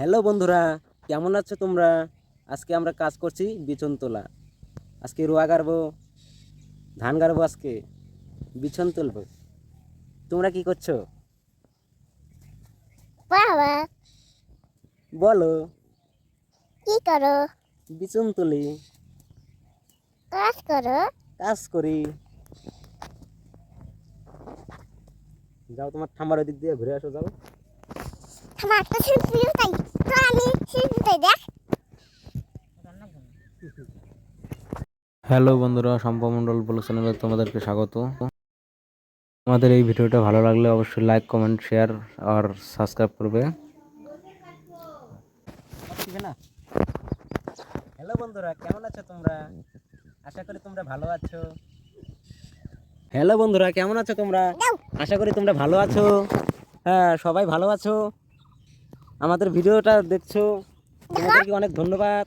Hello বন্ধুরা কেমন আছো তোমরা? আজকে আমরা কাজ করছি বিছন তোলা আজকে রোয়া গাড়বো ধান গাড়বো আজকে বিছন তুলবো। তোমরা কি করছ? বাবা বলো। কি করো? বিছন তুলি। কাজ করো? কাজ করি। যাও তোমার ঠাম্মার ওদিক দিয়ে ঘুরে আসো যাও। আমার তো শিল্পী তাই। তো আমি শিল্পী তাই দেখ। হ্যালো বন্ধুরা সম্পমণ্ডল ব্লগ চ্যানেলে তোমাদেরকে স্বাগত। আমাদের এই ভিডিওটা ভালো লাগলে অবশ্যই লাইক কমেন্ট শেয়ার আর সাবস্ক্রাইব করবে। না হ্যালো বন্ধুরা কেমন আছো তোমরা? আশা করি তোমরা ভালো আছো। হ্যালো বন্ধুরা কেমন আছো তোমরা? আশা করি তোমরা ভালো আছো। হ্যাঁ সবাই ভালো আছো? আমাদের ভিডিওটা দেখছ। অনেক ধন্যবাদ।